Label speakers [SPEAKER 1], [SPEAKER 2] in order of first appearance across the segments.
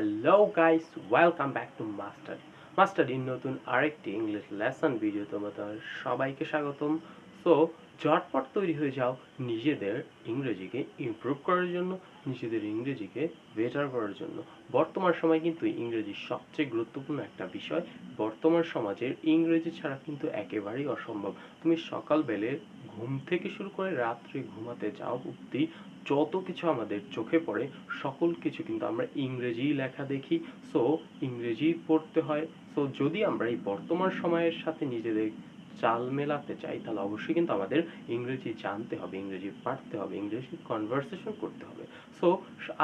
[SPEAKER 1] Hello guys welcome back to master মাস্টারির নতুন আরেকটি English lesson video তোমাদের সবাইকে স্বাগতম। সো ঝটপট তৈরি হয়ে যাও নিজেদের ইংরেজিকে ইমপ্রুভ করার জন্য, নিজেদের ইংরেজিকে বেটার করার জন্য। বর্তমান সময় কিন্তু ইংরেজি সবচেয়ে গুরুত্বপূর্ণ একটা বিষয়। বর্তমান সমাজের ইংরেজি ছাড়া কিন্তু একেবারেই অসম্ভব। তুমি সকালবেলে ঘুম থেকে শুরু করে রাত্রে ঘুমাতে যাও অব্দি যত কিছু আমাদের চোখে পড়ে, সকল কিছু কিন্তু আমরা ইংরেজি লেখা দেখি। সো ইংরেজি পড়তে হয়। সো যদি আমরা এই বর্তমান সময়ের সাথে নিজেদের চাল মেলাতে চাই, তাহলে অবশ্যই কিন্তু আমাদের ইংরেজি জানতে হবে, ইংরেজি পারতে হবে, ইংরেজি কনভারসেশন করতে হবে। সো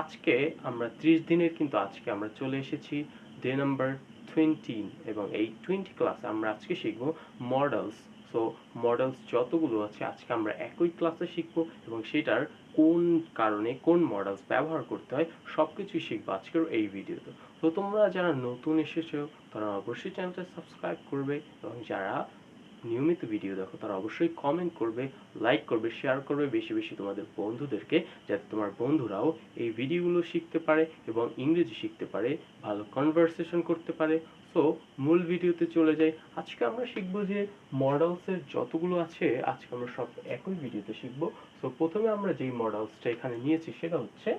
[SPEAKER 1] আজকে আমরা ত্রিশ দিনের কিন্তু আজকে আমরা চলে এসেছি ডে নাম্বার টোয়েন্টি এবং এই টোয়েন্টি ক্লাসে আমরা আজকে শিখব মডেলস সো মডেলস যতগুলো আছে, আজকে আমরা একই ক্লাসে শিখব এবং সেটার কোন কারণে কোন মডেলস ব্যবহার করতে হয় সব কিছুই শিখব আজকের এই ভিডিওতে। তো তোমরা যারা নতুন এসেছ, তারা অবশ্যই চ্যানেলটা সাবস্ক্রাইব করবে এবং যারা নিয়মিত ভিডিও দেখো, তারা অবশ্যই কমেন্ট করবে লাইক করবে শেয়ার করবে বেশি বেশি তোমাদের বন্ধুদেরকে, যাতে তোমার বন্ধুরাও এই ভিডিওগুলো শিখতে পারে এবং ইংরেজি শিখতে পারে, ভালো কনভারসেশন করতে পারে। সো মূল ভিডিওতে চলে যাই। আজকে আমরা শিখব যে মডেলসের যতগুলো আছে, আজকে আমরা সব একই ভিডিওতে শিখব। সো প্রথমে আমরা যেই মডেলসটা এখানে নিয়েছি, সেটা হচ্ছে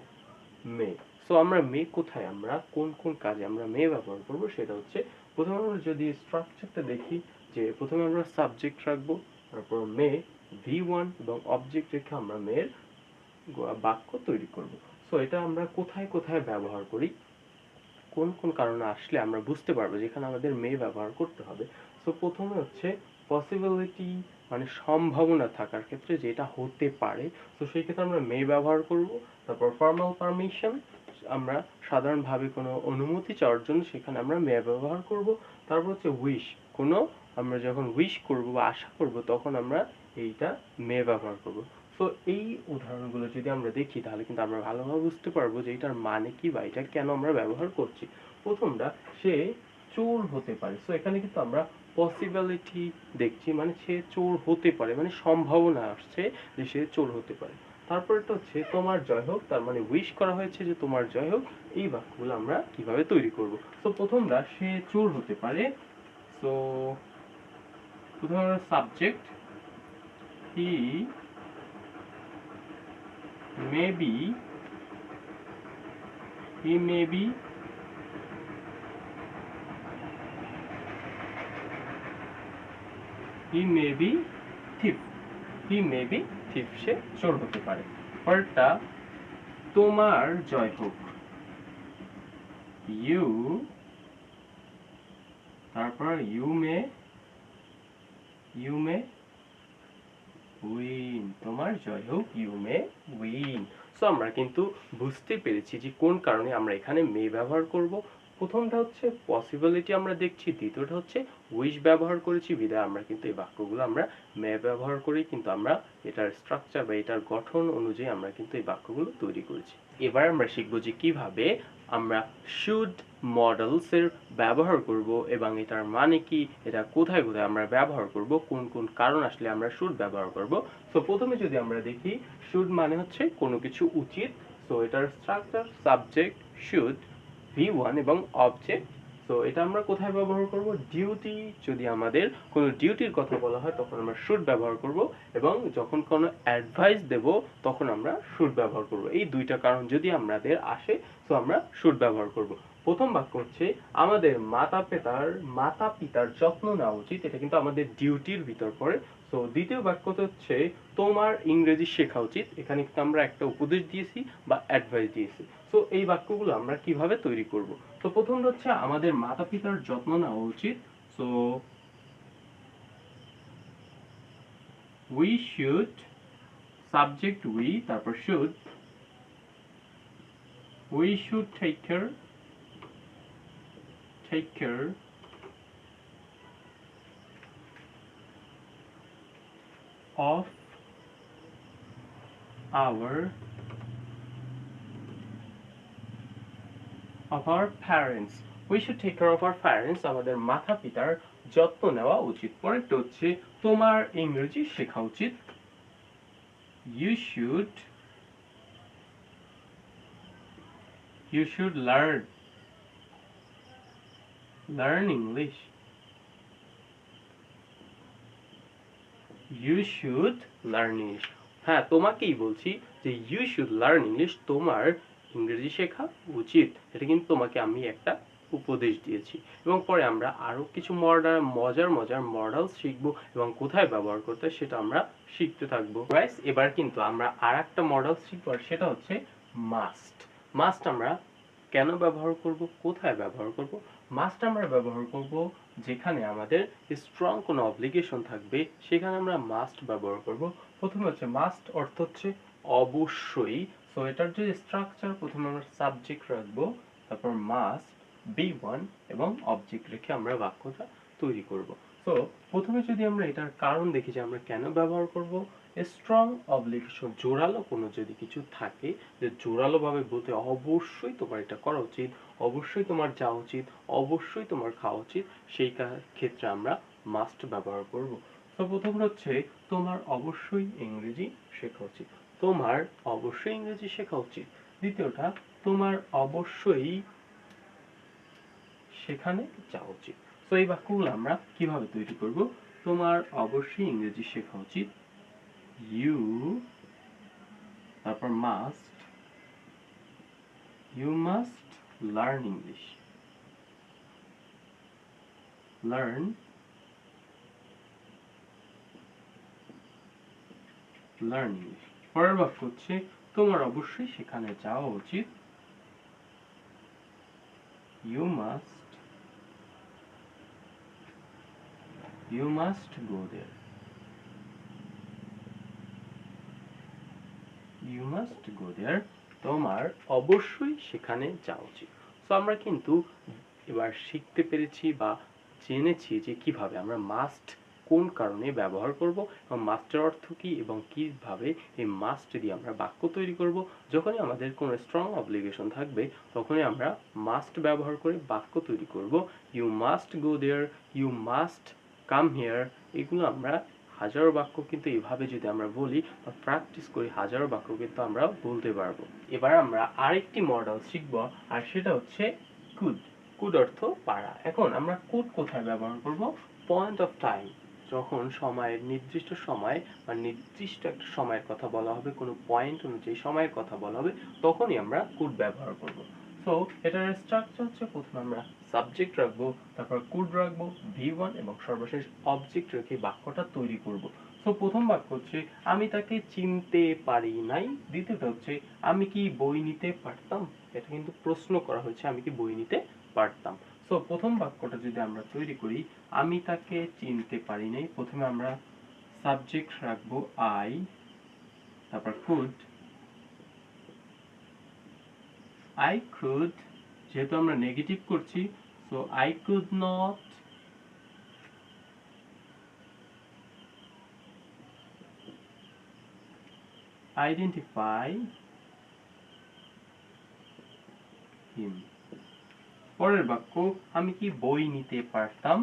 [SPEAKER 1] মে সো আমরা মে কোথায়? আমরা কোন কোন কাজে আমরা মে ব্যবহার করব, সেটা হচ্ছে, প্রথমে আমরা যদি স্ট্রাকচারটা দেখি যে প্রথমে আমরা সাবজেক্ট রাখব, তারপর মে ভি ওয়ান এবং অবজেক্ট রেখে আমরা মেয়ের বাক্য তৈরি করব। সো এটা আমরা কোথায় কোথায় ব্যবহার করি? কোন কোন কারণে আসলে আমরা বুঝতে পারব যেখানে আমাদের মে ব্যবহার করতে হবে? সো প্রথমে হচ্ছে পসিবিলিটি মানে সম্ভাবনা থাকার ক্ষেত্রে যেটা হতে পারে। তো সেই ক্ষেত্রে আমরা মে ব্যবহার করব, তারপর ফর্মাল পারমিশন আমরা সাধারণভাবে কোনো অনুমতি চাওয়ার জন্য সেখানে আমরা মে ব্যবহার করব। তারপর হচ্ছে উইশ কোনো আমরা যখন উইশ করব বা আশা করব, তখন আমরা এইটা মে ব্যবহার করব। সো এই উদাহরণগুলো যদি আমরা দেখি, তাহলে কিন্তু আমরা ভালোভাবে বুঝতে পারব যে এটার মানে কি বা এটা কেন আমরা ব্যবহার করছি। প্রথমটা, সে চোর হতে পারে। সো এখানে কিন্তু আমরা পসিবিলিটি দেখছি মানে সে চোর হতে পারে মানে সম্ভাবনা আসছে যে সে চোর হতে পারে। তারপরটা হচ্ছে, তোমার জয় হোক, তার মানে উইশ করা হয়েছে যে তোমার জয় হোক, এই বাক্যগুলো আমরা কীভাবে তৈরি করব? তো প্রথমটা, সে চোর হতে পারে। সো আমরা subject he may be he may be he may be thief he may be thief সে চোর হতে পারে। পরেরটা তোমার জয় হোক। ইউ তারপর you may you may win তোমার জয় হোক ইউ মে উইন সো আমরা কিন্তু বুঝতে পেরেছি যে কোন কারণে আমরা এখানে মে ব্যবহার করব। প্রথমটা হচ্ছে পসিবিলিটি আমরা দেখছি, দ্বিতীয়টা হচ্ছে উইশ ব্যবহার করেছি। বিদায় আমরা কিন্তু এই বাক্যগুলো আমরা মে ব্যবহার করি, কিন্তু আমরা এটার স্ট্রাকচার বা এটার গঠন অনুযায়ী আমরা কিন্তু এই বাক্যগুলো তৈরি করেছি। এবার আমরা শিখব যে কীভাবে আমরা শুড মডেলসের ব্যবহার করব এবং এটার মানে কি, এটা কোথায় কোথায় আমরা ব্যবহার করব, কোন কোন কারণ আসলে আমরা শুড ব্যবহার করব। সো প্রথমে যদি আমরা দেখি শুড মানে হচ্ছে কোনো কিছু উচিত। সো এটার structure subject should V one এবং অবজেক্ট তো এটা আমরা কোথায় ব্যবহার করব? ডিউটি যদি আমাদের কোনো ডিউটির কথা বলা হয়, তখন আমরা শুড ব্যবহার করব এবং যখন কোনো অ্যাডভাইস দেব, তখন আমরা শুড ব্যবহার করব। এই দুইটা কারণ যদি আমাদের আসে, তো আমরা শুড ব্যবহার করব। প্রথম বাক্য হচ্ছে, আমাদের মাতা পিতার মাতা পিতার যত্ন নেওয়া উচিত। এটা কিন্তু আমাদের ডিউটির ভিতর পড়ে। তো দ্বিতীয় বাক্যটা হচ্ছে, তোমার ইংরেজি শেখা উচিত। এখানে কিন্তু আমরা একটা উপদেশ দিয়েছি বা অ্যাডভাইস দিয়েছি। তো এই বাক্যগুলো আমরা কীভাবে তৈরি করব? তো প্রথমটা হচ্ছে, আমাদের মাতা পিতার যত্ন নেওয়া উচিত। So we should subject we তারপর should we should take care take care of our of our parents we should take care of our parents আমাদের মাতা পিতার যত্ন নেওয়া উচিত পরেরটা হচ্ছে তোমার ইংরেজি শেখা উচিত you should you should learn learn English you should learn English হ্যাঁ তোমাকেই বলছি যে ইউ শুড লার্ন ইংলিশ তোমার ইংরেজি শেখা উচিত। এটা কিন্তু তোমাকে আমি একটা উপদেশ দিয়েছি। এবং পরে আমরা আরও কিছু মডার মজার মজার মডেল শিখব এবং কোথায় ব্যবহার করতে সেটা আমরা শিখতে থাকব। গাইস এবার কিন্তু আমরা আর একটা মডেল শিখব আর সেটা হচ্ছে মাস্ট মাস্ট আমরা কেন ব্যবহার করব? কোথায় ব্যবহার করব? মাস্ট আমরা ব্যবহার করব যেখানে আমাদের স্ট্রং কোনো অব্লিগেশন থাকবে, সেখানে আমরা মাস্ট ব্যবহার করব। প্রথমে হচ্ছে মাস্ট অর্থ হচ্ছে অবশ্যই। সো এটার যে স্ট্রাকচার প্রথমে আমরা সাবজেক্ট রাখব, তারপর মাস্ট বি ওয়ান এবং অবজেক্ট রেখে আমরা বাক্যটা তৈরি করব। সো প্রথমে যদি আমরা এটার কারণ দেখি যে আমরা কেন ব্যবহার করব স্ট্রং অবলিগেশন জোরালো কোনো যদি কিছু থাকে, যে জোরালো ভাবে বলতে অবশ্যই তোমার এটা করা উচিত। অবশ্যই তোমার যাওয়া উচিত, অবশ্যই তোমার খাওয়া উচিত, সেই ক্ষেত্রে আমরা মাস্ট ব্যবহার করব। তো প্রথম হচ্ছে তোমার অবশ্যই ইংরেজি শেখা উচিত। তোমার অবশ্যই ইংরেজি শেখা উচিত। দ্বিতীয়টা, তোমার অবশ্যই সেখানে যাওয়া উচিত। তো এই বাক্যগুলো আমরা কীভাবে তৈরি করব? তোমার অবশ্যই ইংরেজি শেখা উচিত। ইউ তারপর must you must learn English learn learn English পরের বাক্য হচ্ছে, তোমার অবশ্যই সেখানে যাওয়া উচিত। You must you must go there you must go there তোমার অবশ্যই সেখানে যাওয়া উচিত। তো আমরা কিন্তু এবার শিখতে পেরেছি বা জেনেছি যে কীভাবে আমরা মাস্ট কোন কারণে ব্যবহার করব এবং মাস্টের অর্থ কি এবং কীভাবে এই মাস্ট দিয়ে আমরা বাক্য তৈরি করব। যখনই আমাদের কোনো স্ট্রং অব্লিগেশন থাকবে, তখনই আমরা মাস্ট ব্যবহার করে বাক্য তৈরি করব। You must go there you must come here এগুলো আমরা হাজারো বাক্য কিন্তু এভাবে যদি আমরা বলি, বা প্র্যাকটিস করি হাজারো বাক্য কিন্তু আমরা বলতে পারব। এবার আমরা আরেকটি মডেল শিখব, আর সেটা হচ্ছে কুড কুড অর্থ পারা। এখন আমরা কুড কোথায় ব্যবহার করব? পয়েন্ট অফ টাইম যখন সময়ের নির্দিষ্ট সময়, বা নির্দিষ্ট একটা সময়ের কথা বলা হবে, কোনো পয়েন্ট অনুযায়ী সময়ের কথা বলা হবে, তখনই আমরা কুড ব্যবহার করব। সো এটার স্ট্রাকচার হচ্ছে প্রথমে আমরা সাবজেক্ট রাখব, তারপর কুড রাখব ভি ওয়ান এবং সর্বশেষ অবজেক্ট রেখে বাক্যটা তৈরি করব। সো প্রথম বাক্য হচ্ছে, আমি তাকে চিনতে পারি নাই। দ্বিতীয়টা হচ্ছে, আমি কি বই নিতে পারতাম? এটা কিন্তু প্রশ্ন করা হয়েছে, আমি কি বই নিতে পারতাম? সো প্রথম বাক্যটা যদি আমরা তৈরি করি, আমি তাকে চিনতে পারি নাই। প্রথমে আমরা সাবজেক্ট রাখব আই তারপর কুড আই কুড যেহেতু আমরা নেগেটিভ করছি so I could not identify him. পরের বাক্য, আমি কি বই নিতে পারতাম?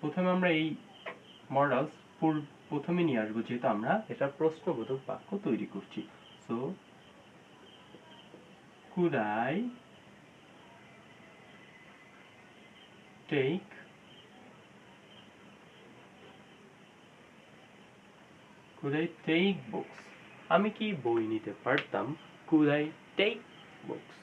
[SPEAKER 1] প্রথমে আমরা এই মডেলস প্রথমে নিয়ে আসব, যেহেতু আমরা এটা প্রশ্নবোধক বাক্য তৈরি করছি। So could I take could I take books? আমি কি বই নিতে পারতাম? Could I take books?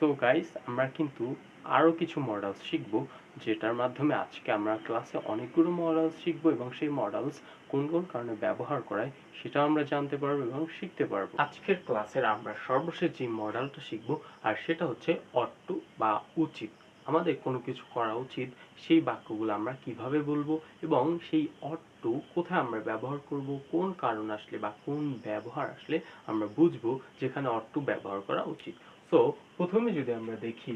[SPEAKER 1] So guys আমরা কিন্তু আরও কিছু মডেলস শিখব, যেটার মাধ্যমে আজকে আমরা ক্লাসে অনেকগুলো মডেলস শিখব এবং সেই মডেলস কোন কোন কারণে ব্যবহার করায় সেটা আমরা জানতে পারব এবং শিখতে পারব। আজকের ক্লাসের আমরা সর্বশেষ যে মডেলটা শিখব, আর সেটা হচ্ছে অট্টু বা উচিত। আমাদের কোনো কিছু করা উচিত, সেই বাক্যগুলো আমরা কীভাবে বলব এবং সেই অট্টু কোথায় আমরা ব্যবহার করব, কোন কারণ আসলে বা কোন ব্যবহার আসলে আমরা বুঝব, যেখানে অট্টু ব্যবহার করা উচিত। সো প্রথমে যদি আমরা দেখি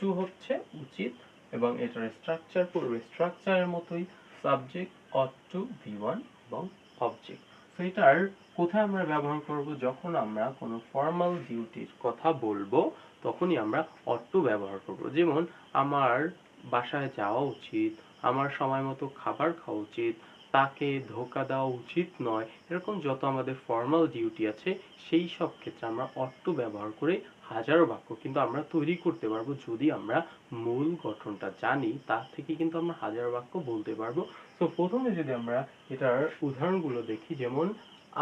[SPEAKER 1] টু হচ্ছে উচিত এবং এটার স্ট্রাকচার পড়বে স্ট্রাকচারের মতোই সাবজেক্ট টু ভি ওয়ান এবং অবজেক্ট তো এটার কোথায় আমরা ব্যবহার করব, যখন আমরা কোনো ফর্মাল ডিউটির কথা বলব তখনই আমরা অট ব্যবহার করব। যেমন, আমার বাসায় যাওয়া উচিত, আমার সময় মতো খাবার খাওয়া উচিত, তাকে ধোকা দেওয়া উচিত নয়, এরকম যত আমাদের ফর্মাল ডিউটি আছে, সেই সব ক্ষেত্রে আমরা অট্টু ব্যবহার করে হাজারো বাক্য কিন্তু আমরা তৈরি করতে পারব যদি আমরা মূল গঠনটা জানি, তা থেকে কিন্তু আমরা হাজার বাক্য বলতে পারব। তো প্রথমে যদি আমরা এটার উদাহরণগুলো দেখি, যেমন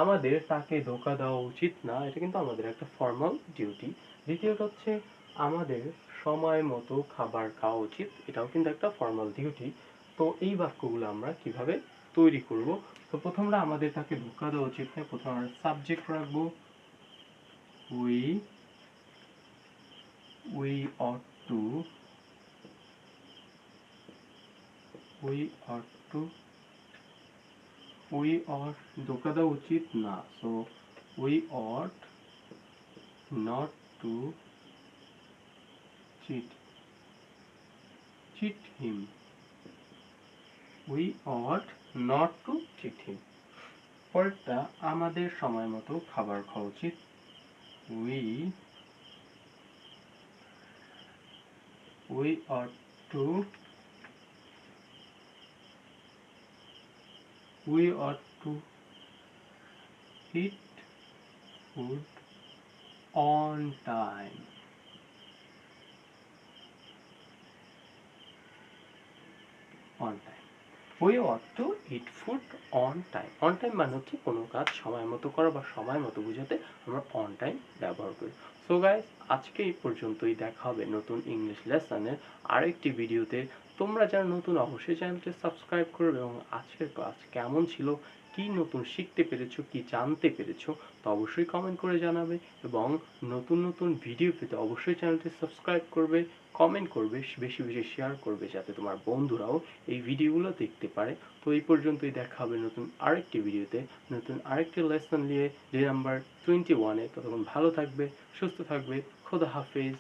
[SPEAKER 1] আমাদের তাকে ধোকা দেওয়া উচিত না, এটা কিন্তু আমাদের একটা ফর্মাল ডিউটি দ্বিতীয়ত হচ্ছে, আমাদের সময় মতো খাবার খাওয়া উচিত, এটাও কিন্তু একটা ফর্মাল ডিউটি তো এই বাক্যগুলো আমরা কীভাবে তৈরি করব? তো প্রথমটা আমাদের তাকে ধোকা দেওয়া উচিত না, প্রথমে আমরা সাবজেক্ট রাখব। We we ought to, we ought to we ought ধোকা দেওয়া উচিত না so we ought not to cheat cheat him we ought not to cheat him পরেরটা আমাদের সময় মতো খাবার খাওয়া উচিত we we ought to we ought to eat food on time. On time. We ought to eat food on time. On time মানে হচ্ছে কোনো কাজ সময় মতো করা বা সময় মতো বোঝাতে আমরা on time ব্যবহার করি। সো গাইস আজকে এই পর্যন্তই। দেখা হবে নতুন ইংলিশ লেসনের আরেকটি ভিডিওতে তোমরা যারা নতুন, অবশ্যই চ্যানেলটি সাবস্ক্রাইব করবে এবং আজকের ক্লাস কেমন ছিল, কি নতুন শিখতে পেরেছ, কি জানতে পেরেছ, তো অবশ্যই কমেন্ট করে জানাবে এবং নতুন নতুন ভিডিও পেতে অবশ্যই চ্যানেলটি সাবস্ক্রাইব করবে কমেন্ট করবে, বেশি বেশি শেয়ার করবে যাতে তোমার বন্ধুরাও এই ভিডিওগুলো দেখতে পারে। তো এই পর্যন্তই দেখা হবে নতুন আরেকটি ভিডিওতে নতুন আরেকটি লেসন নিয়ে, যে নাম্বার টোয়েন্টি ওয়ানে ততক্ষণ ভালো থাকবে, সুস্থ থাকবে, খোদা হাফেজ।